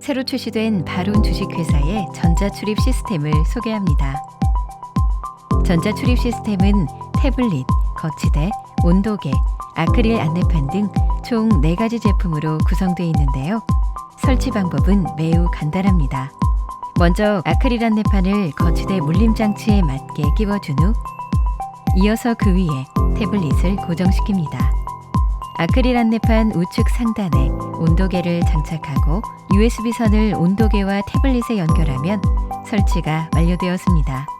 새로 출시된 바론 주식회사의 전자출입 시스템을 소개합니다. 전자출입 시스템은 태블릿, 거치대, 온도계, 아크릴 안내판 등 총 4가지 제품으로 구성되어 있는데요. 설치 방법은 매우 간단합니다. 먼저 아크릴 안내판을 거치대 물림 장치에 맞게 끼워준 후 이어서 그 위에 태블릿을 고정시킵니다. 아크릴 안내판 우측 상단에 온도계를 장착하고 USB 선을 온도계와 태블릿에 연결하면 설치가 완료되었습니다.